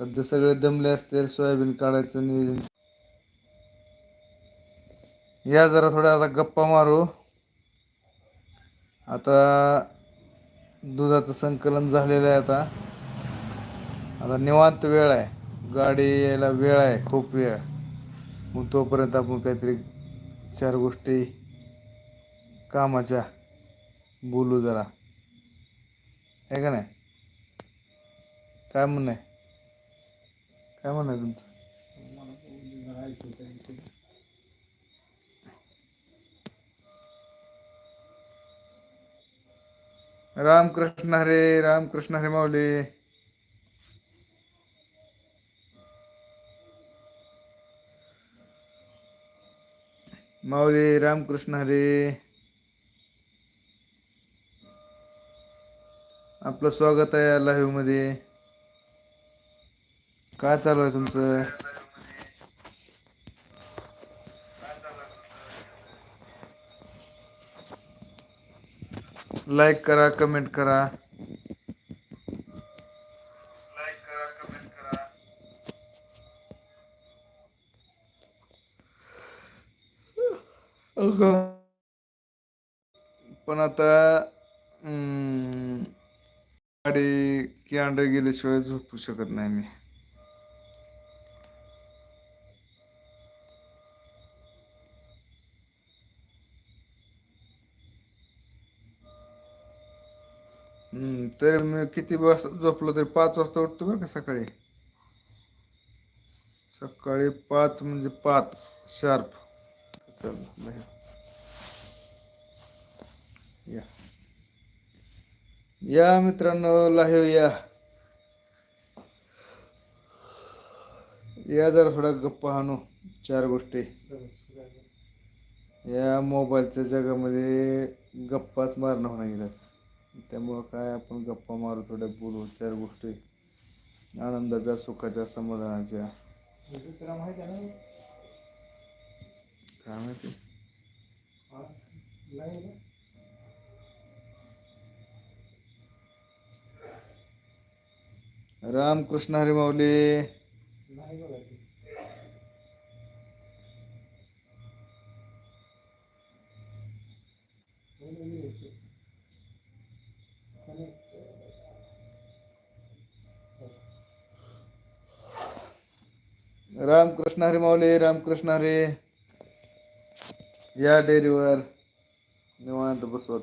सध्या सगळे दमले असतील सोयाबीन काढायचं नियोजन. या जरा थोड्या आता गप्पा मारू. आता दुधाचं संकलन झालेलं आहे आता. आता निवांत वेळ आहे. गाडी यायला वेळ आहे खूप वेळ. मग तोपर्यंत आपण काहीतरी चार गोष्टी कामाच्या. बोलू जरा. आहे का नाही? काय म्हणणं आहे? काय म्हणणं आहे तुमचं? रामकृष्ण हरे रामकृष्ण हरे माऊली. माऊली रामकृष्ण हरे. आपलं स्वागत आहे लाईव्हमध्ये. काय चालू आहे तुमचं? लाईक करा कमेंट करा. पण आता गाडी की अंड गेल्याशिवाय झोपू शकत नाही मी. तर मी किती वाजता झोपलो तरी पाच वाजता उठतो बरं का सकाळी? सकाळी पाच म्हणजे पाच शार्प. चल या. या मित्रांनो लाहेव या या जरा थोडा गप्पा हाणू चार गोष्टी. या मोबाईलच्या जगामध्ये गप्पाच मारणं होणार गेल्यात त्यामुळं काय आपण गप्पा मारू थोड्या बोलू चार गोष्टी. आनंदाच्या सुखाच्या समाधानाच्या. काय माहिती? रामकृष्ण हरिमाऊली. रामकृष्ण हरी माऊली रामकृष्ण हरी. या डेअरीवर निवांत बसू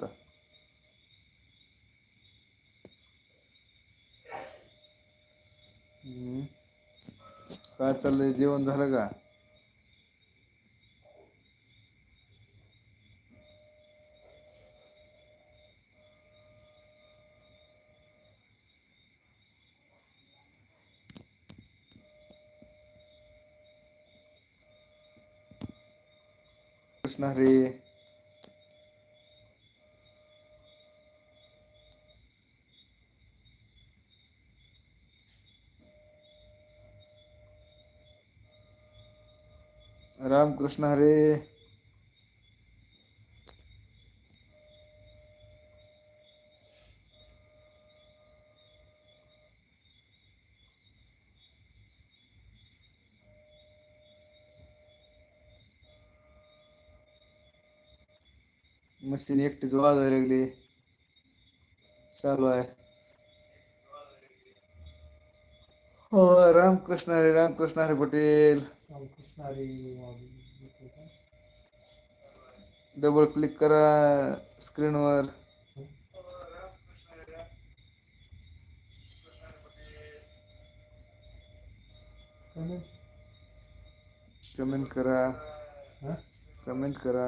काय चाललंय? जेवण झालं का? कृष्ण हरी. रामकृष्ण हरे. मशीन एकटीच वाजायला लागली. चालू आहे. हो रामकृष्ण हरे रामकृष्ण हरे पटेल. डबल क्लिक करा स्क्रीनवर कमेंट करा. कमेंट करा.